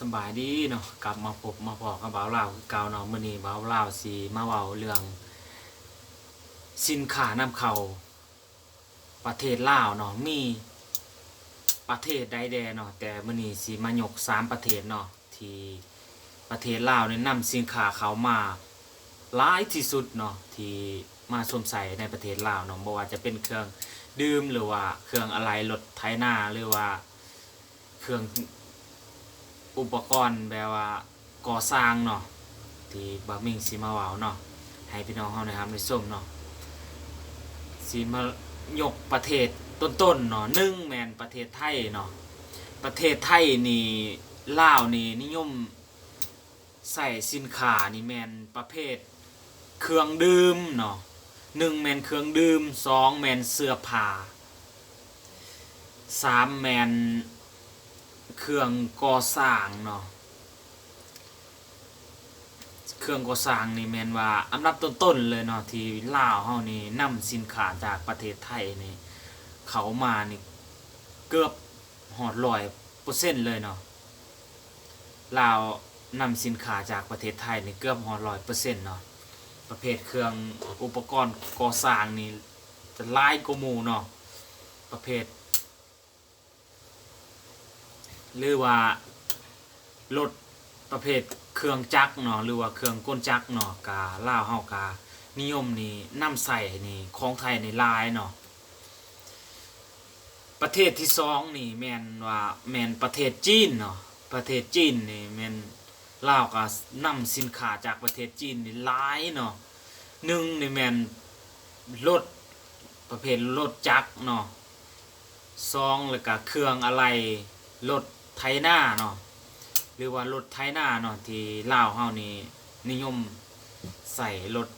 สบายดีเนาะกลับมาพบมาพอกับบ่าวลาวคือเก่าเนาะมื้อนี้บ่าวลาวสิมาเว้าเรื่อง สินค้านำเข้าประเทศลาวเนาะมีประเทศใดแดเนาะแต่มื้อนี้สิมายกสามประเทศเนาะที่ประเทศลาวเนี่ยนำสินค้าเข้ามาหลายที่สุดเนาะที่มาสวมใส่ในประเทศลาวเนาะบ่ว่าจะเป็นเครื่องดื่มหรือว่าเครื่องอะไรรถไถนาหรือว่าเครื่อง อุปกรณ์แบบว่าก่อสร้างเนาะที่บะมิงสีมาวาเนาะให้พี่น้องเฮานะครับได้ส้มเนาะสีมายกประเทศต้นๆเนาะหนึ่งแมนประเทศไทยเนาะประเทศไทยนี่ลาวนี่นิยมใส่สินค้านี่แมนประเภทเครื่องดื่มเนาะหนึ่งแมนเครื่องดื่มสองแมนเสื้อผ้าสามแมน เครื่องก่อสร้างเนาะเครื่องก่อสร้างนี่แมนว่าอันดับต้นๆเลยเนาะที่ลาวเฮานี่นำสินค้าจากประเทศไทยนี่เขามานี่เกือบหอดร้อยเปอร์เซ็นต์เลยเนาะลาวนำสินค้าจากประเทศไทยนี่เกือบหอดร้อยเปอร์เซ็นต์เนาะประเภทเครื่องอุปกรณ์ก่อสร้างนี่จะหลายกมูเนาะประเภท หรือว่ารถประเภทเครื่องจักรเนาะหรือว่าเครื่องกลจักรเนาะกาล่าวเฮากานิยมนี่นำใส่นี่ของไทยในลายเนาะประเทศที่สองนี่แมนว่าแมนประเทศจีนเนาะประเทศจีนนี่แมนลาวก็นำสินค้าจากประเทศจีนนี่หลายเนาะหนึ่งนี่แมนรถประเภทรถจักรเนาะสองแล้วก็เครื่องอะไรรถ ไทยหน้าเนาะหรือว่ารถไทยหน้าเนาะที่ลาวเฮานี่นิยมใส่รถ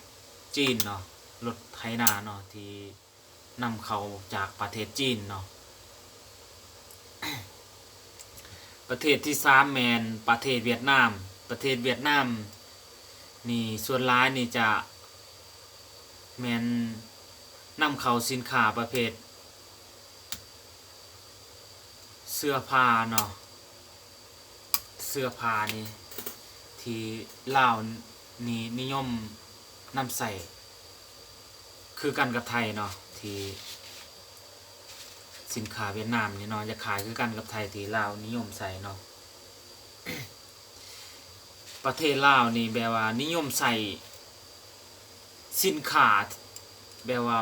จีนเนาะรถไทยหน้าเนาะที่นำเข้าจากประเทศจีนเนาะประเทศที่สามแมนประเทศเวียดนาม ประเทศเวียดนามนี่ส่วนร้ายนี่จะแมนนำเข้าสินค้าประเภท เสื้อผ้าเนาะ สื้อผ้านี่ ที่ลาวนี่นิยมนำใส่ คือกันกับไทยเนาะที่สินค้าเวียดนามนี่เนาะจะขายคือกันกับไทยที่ลาวนิยมใส่เนาะประเทศลาวนี่แบบว่านิยมใส่สินค้าแบบว่า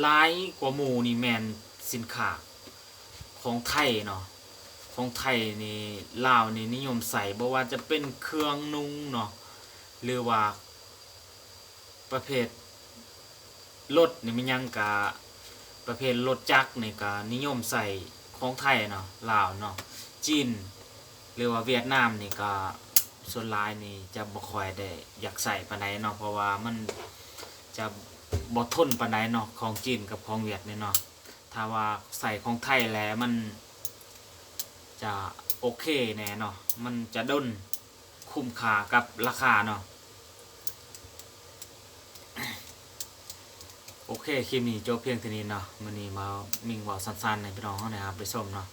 หลายกว่าหมูนี่แมนสินค้าของไทยเนาะ ของไทยนี่ลาวนี่นิยมใส่บ่ว่าจะเป็นเครื่องนุ่งเนาะหรือว่า ประเภทรถนี่มันยังกะประเภทรถจักรนี่ก็นิยมใส่ของไทยเนาะลาวเนาะจีนหรือว่าเวียดนามนี่ก็ส่วนหลายนี่จะบ่ค่อยได้อยากใส่ปานใดเนาะเพราะว่ามันจะบ่ทนปานใดเนาะของจีนกับของเวียดนี่เนาะถ้าว่าใส่ของไทยแล้วมัน จะโอเคแน่เนาะมันจะด้นคุ้มค่ากับราคาเนาะโอเคคลิปนี้จบเพียงเท่านี้เนาะมันนี้มามิงว่าสั้นๆในพี่น้องเขานะครับไปชมเนาะ